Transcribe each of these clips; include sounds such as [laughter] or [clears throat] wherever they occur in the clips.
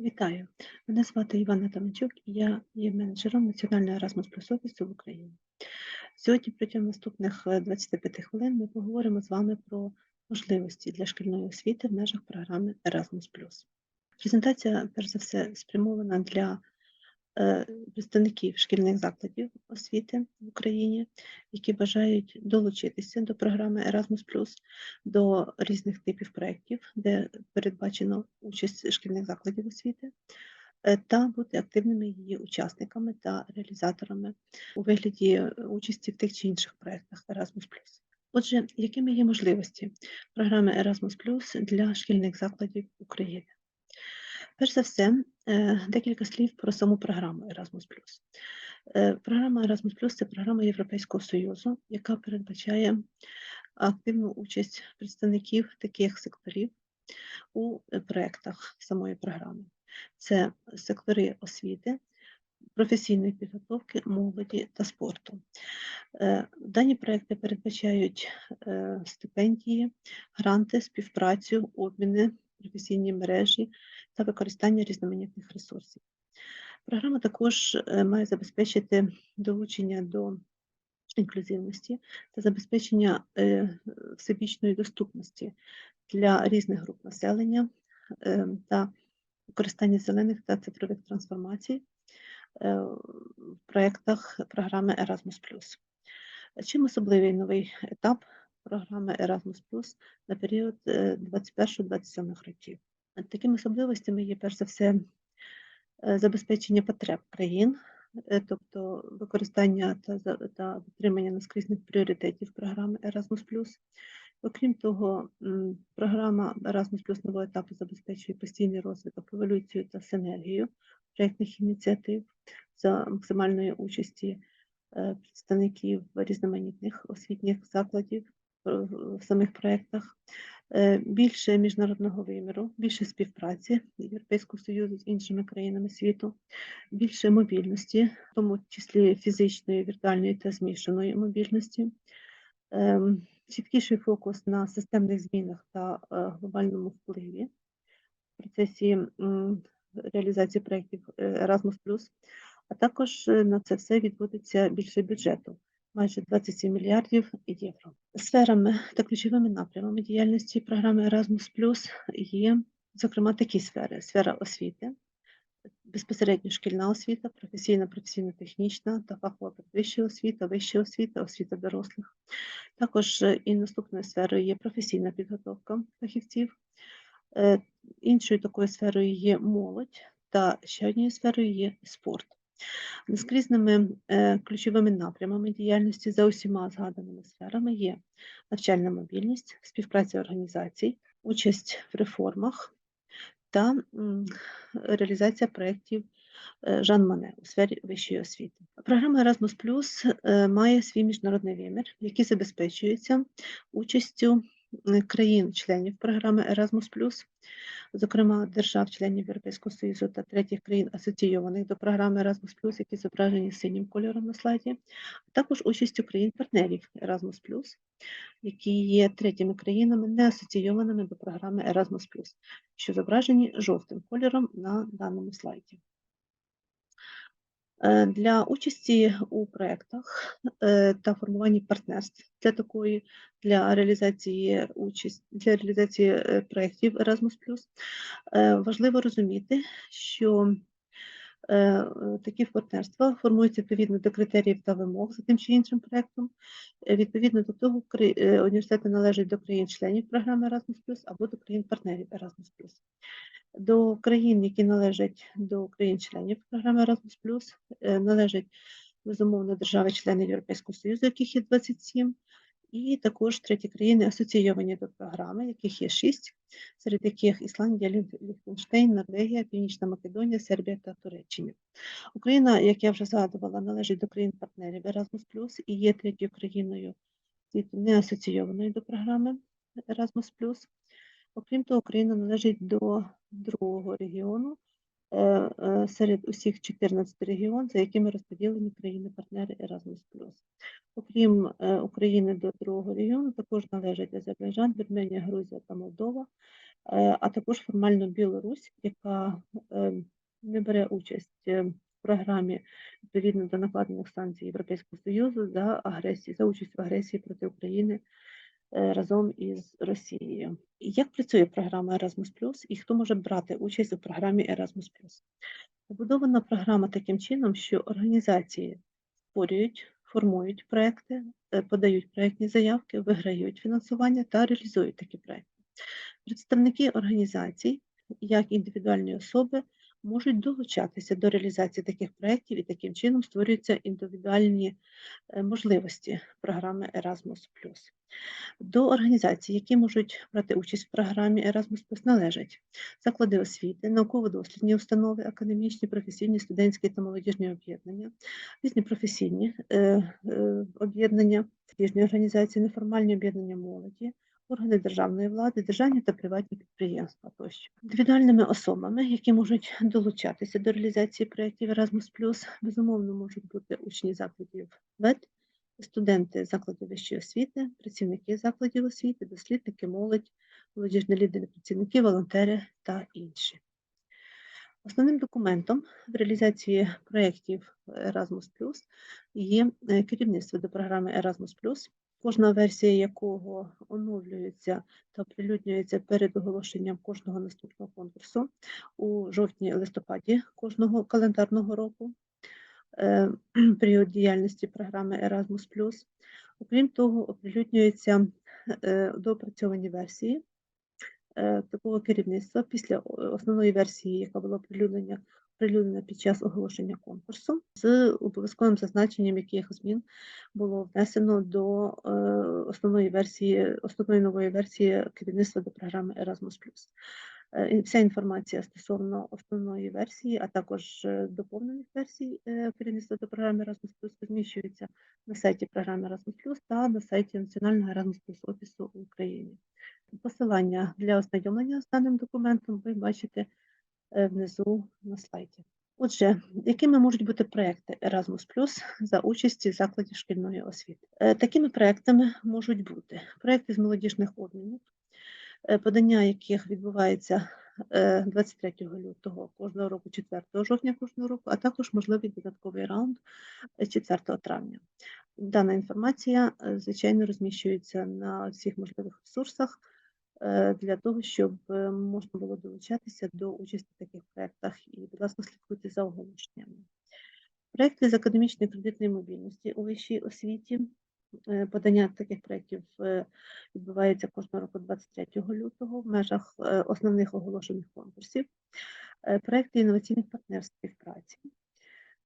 Вітаю! Мене звати Івана Таманчук і я є менеджером Національної Erasmus Plus офісу в Україні. Сьогодні протягом наступних е, 25 хвилин ми поговоримо з вами про можливості для шкільної освіти в межах програми Erasmus+. Презентація, перш за все, спрямована для е, представників шкільних закладів освіти в Україні, які бажають долучитися до програми Erasmus+, до різних типів проєктів, де передбачено участь шкільних закладів освіти, е, та бути активними її учасниками та реалізаторами у вигляді е, участі в тих чи інших проєктах Erasmus+. Отже, якими є можливості програми Erasmus+, для шкільних закладів України? Перш за все, е, декілька слів про саму програму Erasmus+. Е, Програма Erasmus+, це програма Європейського Союзу, яка передбачає активну участь представників таких секторів у е, проєктах самої програми. Це сектори освіти, професійної підготовки, молоді та спорту. Дані проекти передбачають стипендії, гранти, співпрацю, обміни, професійні мережі та використання різноманітних ресурсів. Програма також е, має забезпечити долучення до інклюзивності та забезпечення е, всебічної доступності для різних груп населення е, та використання зелених та цифрових трансформацій в проєктах програми Erasmus+. Чим особливий новий етап програми Erasmus на період е, 21-27 років? Такими особливостями є перш за все е, забезпечення потреб країн, е, тобто використання та, та дотримання наскрізних пріоритетів програми Erasmus+. Окрім того, програма Erasmus нового етапу забезпечує постійний розвиток, еволюцію та синергію проєктних ініціатив за максимальної участі е, представників різноманітних освітніх закладів е, в самих проєктах, Е, більше міжнародного виміру, більше співпраці Європейського Союзу з іншими країнами світу, більше мобільності, в тому числі фізичної, віртуальної та змішаної мобільності, ем, чіткіший фокус на системних змінах та е, глобальному впливі в процесі реалізації проєктів е, Erasmus+, а також на це все відводиться більше бюджету, майже 27 мільярдів євро. Сферами та ключовими напрямами діяльності програми Erasmus+, є, зокрема, такі сфери: сфера освіти, безпосередньо шкільна освіта, професійна, професійно-технічна та фахова передвища освіта, вища освіта, освіта дорослих. Також е, і наступною сферою є професійна підготовка фахівців. Е, Іншою такою сферою є молодь, та ще однією сферою є спорт. Наскрізними е, ключовими напрямами діяльності за усіма згаданими сферами є навчальна мобільність, співпраця організацій, участь в реформах та реалізація проєктів е, Жан Мане у сфері вищої освіти. Програма Erasmus е, має свій міжнародний вимір, який забезпечується участю країн-членів програми Erasmus+, зокрема держав-членів Європейського Союзу та третіх країн, асоційованих до програми Erasmus+, які зображені синім кольором на слайді, а також участю країн-партнерів Erasmus+, які є третіми країнами, не асоційованими до програми Erasmus+, що зображені жовтим кольором на даному слайді. Е, Для участі у проєктах е, та формуванні партнерств. Для такої для реалізації участь для реалізації е, проєктів Erasmus+, важливо розуміти, що такі партнерства формуються відповідно до критеріїв та вимог за тим чи іншим проєктом. Відповідно до того, університети належать до країн-членів програми Erasmus+, або до країн-партнерів Erasmus+ до країн, які належать до країн-членів програми Erasmus+, е, належать, безумовно, держави-члени Європейського Союзу, яких є 27, і також треті країни асоційовані до програми, яких є 6, серед яких Ісландія, Ліхтенштейн, Норвегія, Північна Македонія, Сербія та Туреччина. Україна, як я вже згадувала, належить до країн-партнерів Erasmus+, і є третьою країною не асоційованою до програми Erasmus+. Окрім того, Україна належить до другого регіону е, е, серед усіх 14 регіон, за якими розподілені країни-партнери Erasmus+. Окрім е, України до другого регіону, також належать Азербайджан, Вірменія, Грузія та Молдова, а також формально Білорусь, яка не бере участь в програмі відповідно до накладених санкцій Європейського Союзу за агресію, за участь в агресії проти України разом із Росією. Як працює програма Erasmus+, і хто може брати участь у програмі Erasmus+. Побудована програма таким чином, що організації створюють, формують проекти, е, подають проектні заявки, виграють фінансування та реалізують такі проекти. Представники організацій, як індивідуальні особи, можуть долучатися до реалізації таких проєктів і таким чином створюються індивідуальні е, можливості програми Erasmus+. До організацій, які можуть брати участь в програмі Erasmus+, належать заклади освіти, науково-дослідні установи, академічні, професійні, студентські та молодіжні об'єднання, різні професійні е, е, об'єднання, організації, неформальні об'єднання молоді, органи державної влади, державні та приватні підприємства тощо. Індивідуальними особами, які можуть долучатися до реалізації проєктів Erasmus+, безумовно можуть бути учні закладів ВЕД, студенти закладів вищої освіти, працівники закладів освіти, дослідники, молодь, молодіжні лідери, працівники, волонтери та інші. Основним документом в реалізації проєктів Erasmus є е, керівництво до програми Erasmus+, кожна версія якого оновлюється та оприлюднюється перед оголошенням кожного наступного конкурсу у жовтні-листопаді кожного календарного року е, [clears throat] період діяльності програми Erasmus+. Окрім того, оприлюднюються е, доопрацьовані версії е, такого керівництва після основної версії, яка була оприлюднена оприлюднена під час оголошення конкурсу, з обов'язковим зазначенням, яких змін було внесено до е, основної версії, основної нової версії керівництва до програми Erasmus+. Е, Вся інформація стосовно основної версії, а також е, доповнених версій керівництва до програми Erasmus+, розміщується на сайті програми Erasmus+, та на сайті Національного Erasmus офісу в Україні. Посилання для ознайомлення з даним документом ви бачите внизу на слайді. Отже, якими можуть бути проекти Erasmus за участі закладів шкільної освіти? Е, такими проектами можуть бути проекти з молодіжних обмінів, е, подання яких відбувається 23 лютого кожного року, 4 жовтня кожного року, а також можливий додатковий раунд 4 травня. Дана інформація, звичайно, розміщується на всіх можливих ресурсах. Е, для того, щоб е, можна було долучатися до участі в таких проєктах. І, будь ласка, слідкуйте за оголошеннями. Проєкти з академічної кредитної мобільності у вищій освіті. Е, подання таких проєктів відбувається кожного року 23 лютого в межах основних оголошених конкурсів. Проєкти інноваційних партнерств співпраці.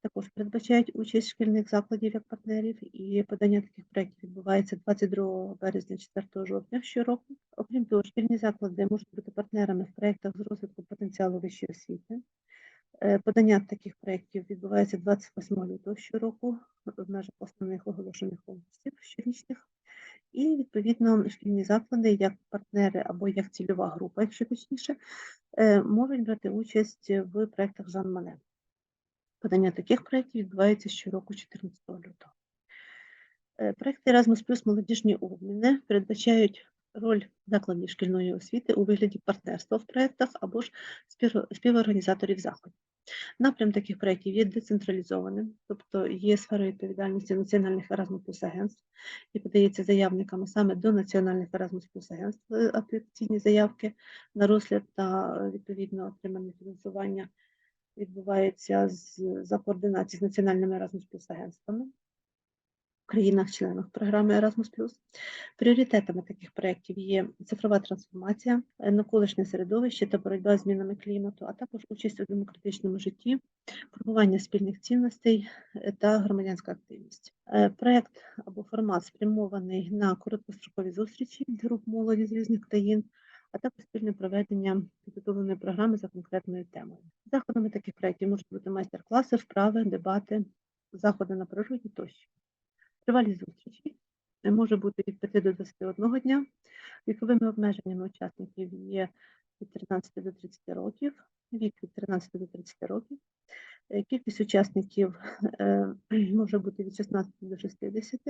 Також передбачають участь шкільних закладів як партнерів, і подання таких проєктів відбувається 22 березня, 4 жовтня щороку. Окрім того, шкільні заклади можуть бути партнерами в проєктах з розвитку потенціалу вищої освіти. Е, подання таких проєктів відбувається 28 лютого щороку в межах основних оголошених конкурсів щорічних. І, відповідно, шкільні заклади, як партнери або як цільова група, якщо точніше, е, можуть брати участь в проєктах Жан Мане. Подання таких проєктів відбувається щороку 14 лютого. Е, проєкти Erasmus Plus молодіжні обміни передбачають роль закладів шкільної освіти у вигляді партнерства в проєктах або ж співорганізаторів заходів. Напрям таких проєктів є децентралізованим, тобто є сферою відповідальності національних Erasmus Plus агентств і подається заявниками саме до національних Erasmus Plus агентств е, аплікаційні заявки на розгляд та відповідно отримання фінансування відбувається з, за координації з національними Erasmus агентствами в країнах-членах програми Erasmus+. Пріоритетами таких проєктів є цифрова трансформація, навколишнє середовище та боротьба з змінами клімату, а також участь у демократичному житті, формування спільних цінностей е, та громадянська активність. Е, проєкт або формат спрямований на короткострокові зустрічі груп молоді з різних країн а також спільне проведення підготовленої програми за конкретною темою. Заходами таких проєктів можуть бути майстер-класи, вправи, дебати, заходи на природі тощо. Тривалі зустрічі може бути від 5 до 21 дня. Віковими обмеженнями учасників є від 13 до 30 років, вік від 13 до 30 років. Е, Кількість учасників е, [clears throat] може бути від 16 до 60.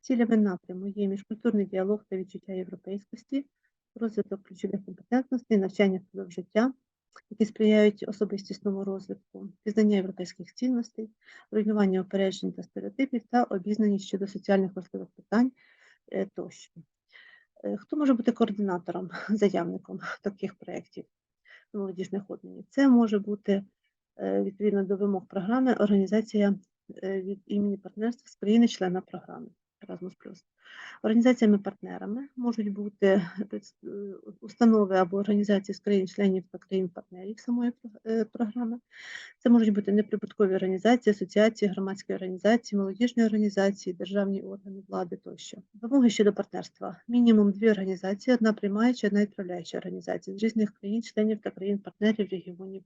Цілями напряму є міжкультурний діалог та відчуття європейськості, розвиток ключових компетентностей, навчання впродовж життя, які сприяють особистісному розвитку, пізнання європейських цінностей, руйнування опереджень та стереотипів та обізнаність щодо соціальних важливих питань е, тощо. Е, Хто може бути координатором, [laughs] заявником таких проєктів молодіжних обмінів? Це може бути е, відповідно до вимог програми організація від імені партнерства з країни-члена програми Erasmus+. Організаціями-партнерами можуть бути е, установи або організації з країн-членів та країн-партнерів самої е, програми. Це можуть бути неприбуткові організації, асоціації, громадські організації, молодіжні організації, державні органи влади тощо. Вимоги щодо партнерства. Мінімум дві організації, одна приймаюча, одна відправляюча організація з різних країн-членів та країн-партнерів регіонів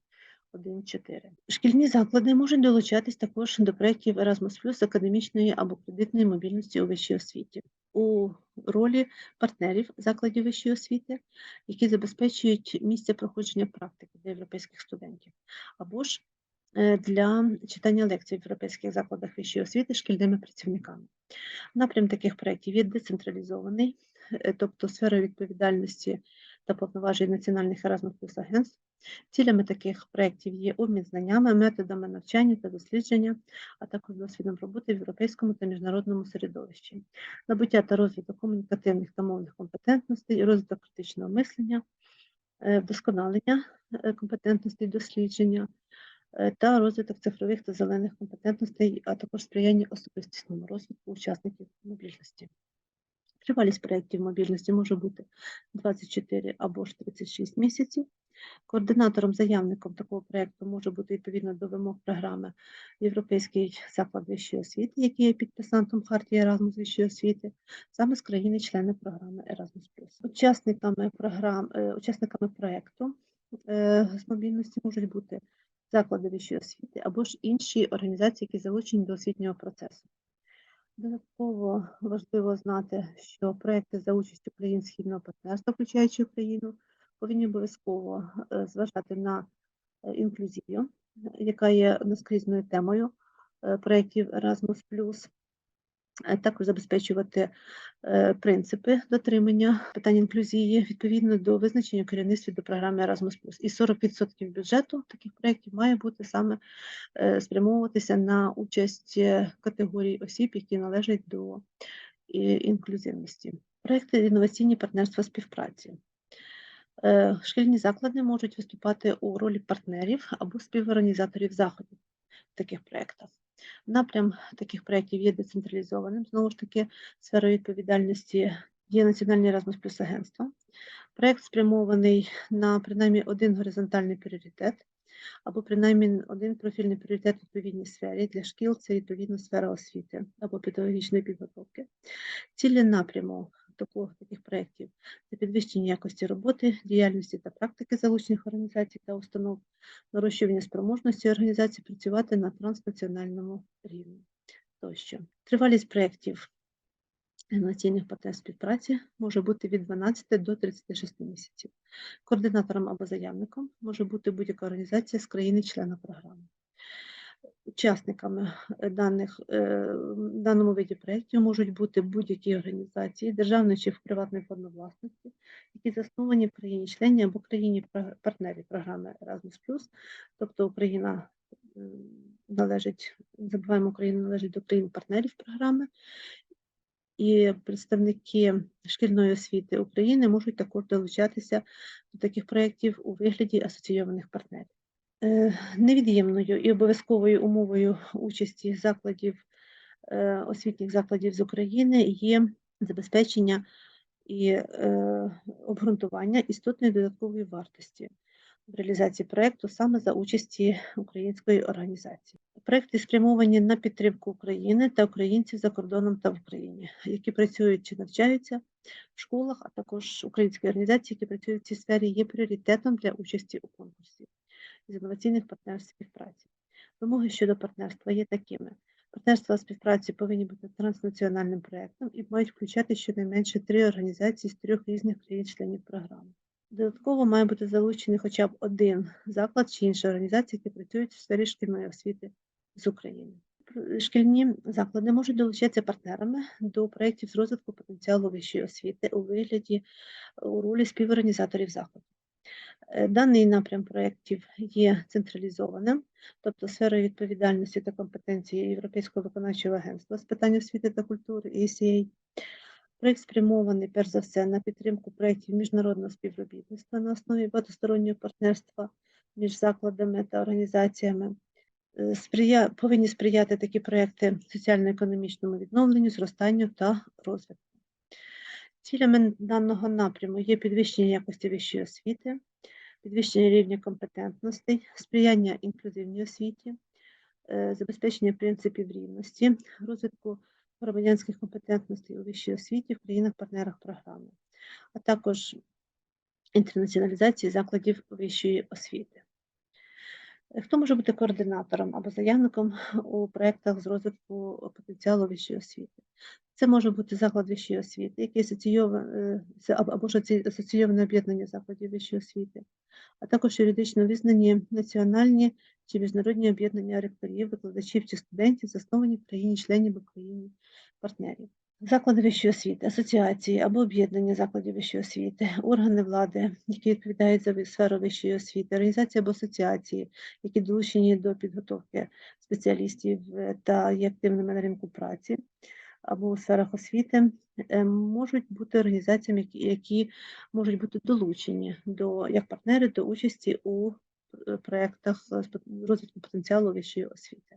1-4. Шкільні заклади можуть долучатись також до проєктів Erasmus академічної або кредитної мобільності у вищій освіті у ролі партнерів закладів вищої освіти, які забезпечують місце проходження практики для європейських студентів, або ж е, для читання лекцій в європейських закладах вищої освіти шкільними працівниками. Напрям таких проєктів є децентралізований, е, тобто сфера відповідальності та повноважень національних Erasmus Plus агентств. Цілями таких проєктів є обмін знаннями, методами навчання та дослідження, а також досвідом роботи в європейському та міжнародному середовищі, набуття та розвиток комунікативних та мовних компетентностей, розвиток критичного мислення, е, вдосконалення е, компетентностей дослідження е, та розвиток цифрових та зелених компетентностей, а також сприяння особистісному розвитку учасників мобільності. Тривалість проєктів мобільності може бути 24 або ж 36 місяців. Координатором, заявником такого проєкту може бути відповідно до вимог програми Європейський заклад вищої освіти, який є підписантом хартії Erasmus вищої освіти, саме з країни-члени програми Erasmus+. Учасниками програм, е, учасниками проєкту е, з мобільності можуть бути заклади вищої освіти або ж інші організації, які залучені до освітнього процесу. Додатково важливо знати, що проекти за участю країн східного партнерства, включаючи Україну, повинні обов'язково е, зважати на е, інклюзію, яка є наскрізною темою е, проєктів Erasmus+, також забезпечувати е, принципи дотримання питань інклюзії відповідно до визначення керівництва до програми Erasmus+. І 40% бюджету таких проєктів має бути саме е, спрямовуватися на участь е, категорій осіб, які належать до е, інклюзивності. Проекти інноваційні партнерства співпраці. Е, Шкільні заклади можуть виступати у ролі партнерів або співорганізаторів заходів в таких проєктах. Напрям таких проєктів є децентралізованим. Знову ж таки, сфера відповідальності є Національне Erasmus Плюс агентство. Проєкт спрямований на принаймні один горизонтальний пріоритет або принаймні один профільний пріоритет в відповідній сфері. Для шкіл це відповідно сфера освіти або педагогічної підготовки. Цілі напряму такого, таких проєктів це підвищення якості роботи, діяльності та практики залучених організацій та установ, нарощування спроможності організацій працювати на транснаціональному рівні тощо. Тривалість проєктів інноваційних партнерств співпраці може бути від 12 до 36 місяців. Координатором або заявником може бути будь-яка організація з країни-члена програми. Учасниками е, даних, е, даному виді проєктів можуть бути будь-які організації, державної чи приватної форми власності, які засновані в країні-члені або країні-партнері програми Erasmus+, тобто Україна е, належить, забуваємо, Україна належить до країн-партнерів програми, і представники шкільної освіти України можуть також долучатися до таких проєктів у вигляді асоційованих партнерів. Е, Невід'ємною і обов'язковою умовою участі закладів, е, освітніх закладів з України є забезпечення і е, обґрунтування істотної додаткової вартості в реалізації проєкту саме за участі української організації. Проекти спрямовані на підтримку України та українців за кордоном та в Україні, які працюють чи навчаються в школах, а також українські організації, які працюють в цій сфері, є пріоритетом для участі у конкурсі з інноваційних партнерств співпраці. Вимоги щодо партнерства є такими. Партнерства співпраці повинні бути транснаціональним проєктом і мають включати щонайменше три організації з трьох різних країн-членів програми. Додатково має бути залучений хоча б один заклад чи інша організація, які працюють в сфері шкільної освіти з України. Шкільні заклади можуть долучатися партнерами до проєктів з розвитку потенціалу вищої освіти у вигляді у ролі співорганізаторів заходу. Е, Даний напрям проєктів є централізованим, тобто сферою відповідальності та компетенції Європейського виконавчого агентства з питань освіти та культури ECA. Проєкт спрямований перш за все на підтримку проєктів міжнародного співробітництва на основі багатостороннього партнерства між закладами та організаціями. Е, Сприя... Повинні сприяти такі проєкти соціально-економічному відновленню, зростанню та розвитку. Цілями даного напряму є підвищення якості вищої освіти, підвищення рівня компетентностей, сприяння інклюзивній освіті, е, забезпечення принципів рівності, розвитку громадянських компетентностей у вищій освіті в країнах-партнерах програми, а також інтернаціоналізації закладів вищої освіти. Е, Хто може бути координатором або заявником [laughs] у проєктах з розвитку потенціалу вищої освіти? Це може бути заклад вищої освіти, який асоційоване або ж асоційоване об'єднання закладів вищої освіти, а також юридично визнані національні чи міжнародні об'єднання ректорів, викладачів чи студентів, засновані в країні-членів або країні партнерів. Заклади вищої освіти, асоціації або об'єднання закладів вищої освіти, органи влади, які відповідають за сферу вищої освіти, організації або асоціації, які долучені до підготовки спеціалістів е, та є активними на ринку праці або у сферах освіти, е, можуть бути організаціями, які, можуть бути долучені до як партнери до участі у е, проєктах розвитку потенціалу вищої освіти.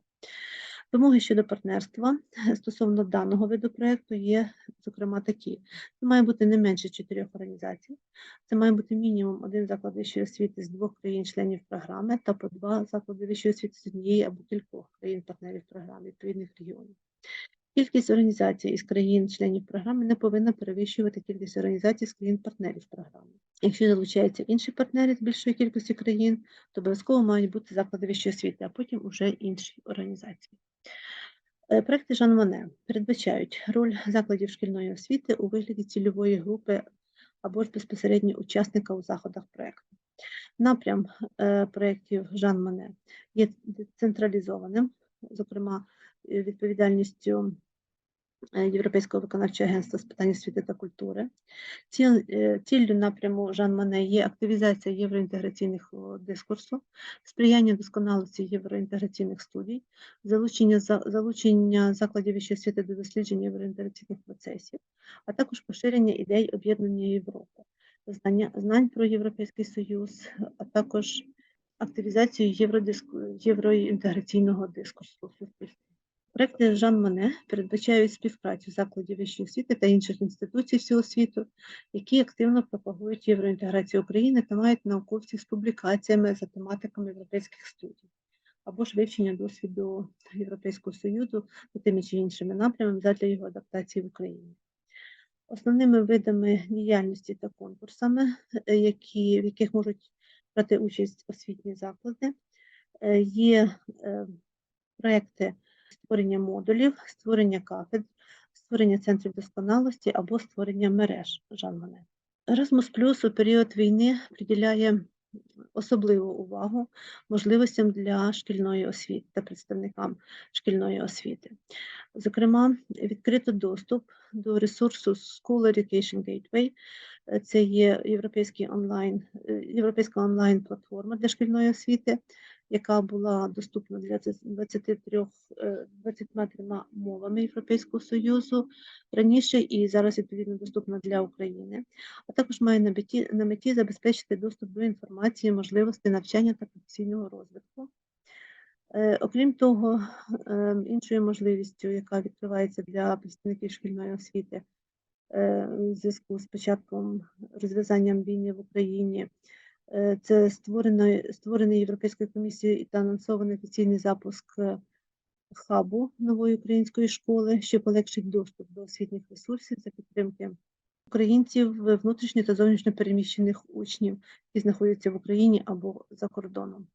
Вимоги щодо партнерства е, стосовно даного виду проєкту є, зокрема, такі: це має бути не менше чотирьох організацій, це має бути мінімум один заклад вищої освіти з двох країн-членів програми та по два заклади вищої освіти з однієї або кількох країн-партнерів програми відповідних регіонів. Кількість організацій із країн-членів програми не повинна перевищувати кількість організацій з країн-партнерів програми. Якщо залучаються інші партнери з більшої кількості країн, то обов'язково мають бути заклади вищої освіти, а потім уже інші організації. Е, Проекти Жан Моне передбачають роль закладів шкільної освіти у вигляді цільової групи або ж безпосередньо учасника у заходах проекту. Напрям е, проєктів Жан Моне є централізованим, зокрема е, відповідальністю Європейського виконавчого агентства з питань освіти та культури. Е, ціллю напряму Жан Моне є активізація євроінтеграційних дискурсу, сприяння досконалості євроінтеграційних студій, залучення, залучення закладів вищої освіти до дослідження євроінтеграційних процесів, а також поширення ідей об'єднання Європи, знання, знань про Європейський Союз, а також активізацію євроінтеграційного дискурсу. Проекти Жан Моне передбачають співпрацю закладів вищої освіти та інших інституцій всього світу, які активно пропагують євроінтеграцію України та мають науковців з публікаціями за тематиками європейських студій, або ж вивчення досвіду Європейського Союзу за тими чи іншими напрямами задля його адаптації в Україні. Основними видами діяльності та конкурсами, е, які, в яких можуть брати участь освітні заклади, е, є е, проекти створення модулів, створення кафедр, створення центрів досконалості або створення мереж Жан Моне. Erasmus Plus у період війни приділяє особливу увагу можливостям для шкільної освіти та представникам шкільної освіти. Зокрема, відкрито доступ до ресурсу School Education Gateway. Це є європейський онлайн, е, європейська онлайн-платформа для шкільної освіти, яка була доступна для 23, е, 23 мовами Європейського Союзу раніше і зараз відповідно доступна для України, а також має на меті, на меті забезпечити доступ до інформації, можливостей навчання та професійного розвитку. Е, Окрім того, е, іншою можливістю, яка відкривається для представників шкільної освіти е, у зв'язку з початком розв'язанням війни в Україні, е, це створений, створений Європейською комісією та анонсований офіційний запуск е, хабу нової української школи, що полегшить доступ до освітніх ресурсів за підтримки українців, е, внутрішньо та зовнішньо переміщених учнів, які знаходяться в Україні або за кордоном.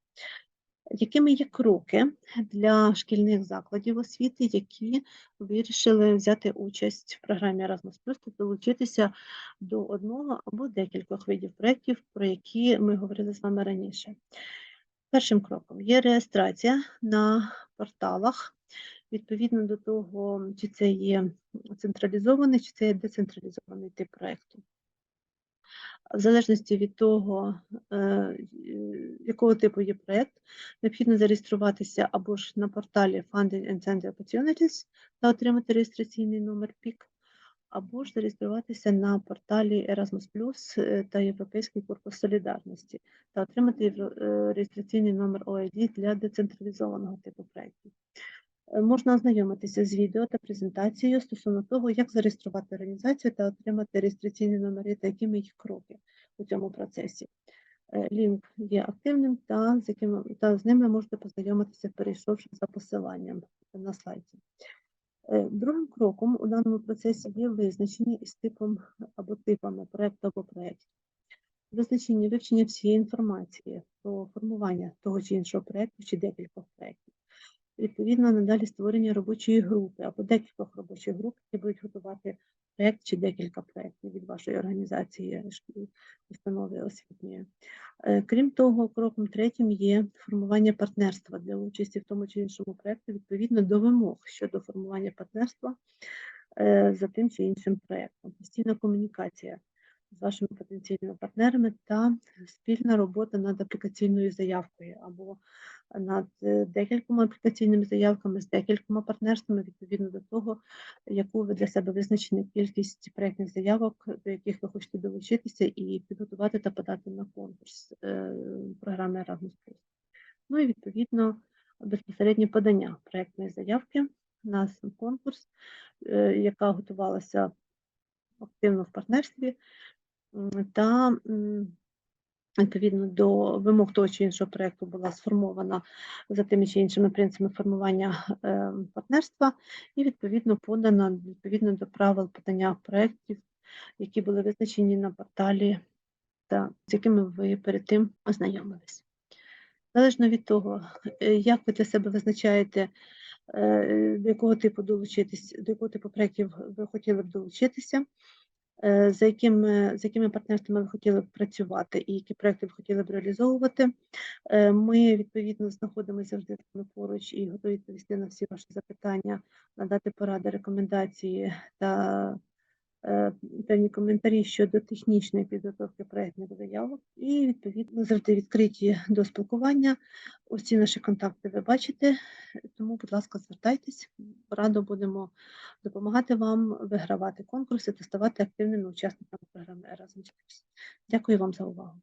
Якими є кроки для шкільних закладів освіти, які вирішили взяти участь в програмі Erasmus+, та долучитися до одного або декількох видів проєктів, про які ми говорили з вами раніше? Першим кроком є реєстрація на порталах, відповідно до того, чи це є централізований, чи це є децентралізований тип проєкту. В залежності від того, е, якого типу є проєкт, необхідно зареєструватися або ж на порталі Funding and Center Opportunities та отримати реєстраційний номер ПІК, або ж зареєструватися на порталі Erasmus Plus е, та Європейський корпус солідарності та отримати е, реєстраційний номер OID для децентралізованого типу проєктів. Можна ознайомитися з відео та презентацією стосовно того, як зареєструвати організацію та отримати реєстраційні номери та якими їх кроки у цьому процесі. Е, Лінк є активним та з, яким, та з ним ви можете познайомитися, перейшовши за посиланням на слайді. Е, Другим кроком у даному процесі є визначення із типом або типами проєкту або проєктів. Визначення вивчення всієї інформації про формування того чи іншого проєкту чи декількох проєктів. Відповідно, надалі створення робочої групи або декількох робочих груп, які будуть готувати проєкт чи декілька проєктів від вашої організації установи освітньої. Е, Крім того, кроком третім є формування партнерства для участі в тому чи іншому проєкті відповідно до вимог щодо формування партнерства е, за тим чи іншим проєктом. Постійна комунікація з вашими потенційними партнерами та спільна робота над аплікаційною заявкою або над е, декількома аплікаційними заявками з декількома партнерствами відповідно до того, яку ви для себе визначені кількість проєктних заявок, до яких ви хочете долучитися, і підготувати та подати на конкурс е, програми Erasmus+. Ну і відповідно безпосереднє подання проєктної заявки на сам конкурс, е, яка готувалася активно в партнерстві та відповідно до вимог того чи іншого проєкту була сформована за тими чи іншими принципами формування е, партнерства і відповідно подана відповідно до правил подання проєктів, які були визначені на порталі та з якими ви перед тим ознайомились. Залежно від того, е, як ви для себе визначаєте, е, до якого типу долучитись, до якого типу проєктів ви хотіли б долучитися, за якими, з якими партнерствами ви хотіли б працювати і які проекти ви хотіли б реалізовувати. Е, Ми відповідно знаходимося завжди поруч і готові відповісти на всі ваші запитання, надати поради, рекомендації та е, певні коментарі щодо технічної підготовки проєктних заявок. І відповідно завжди відкриті до спілкування. Усі наші контакти ви бачите, тому, будь ласка, звертайтесь. Радо будемо допомагати вам вигравати конкурси та ставати активними учасниками програми Erasmus+. Дякую вам за увагу.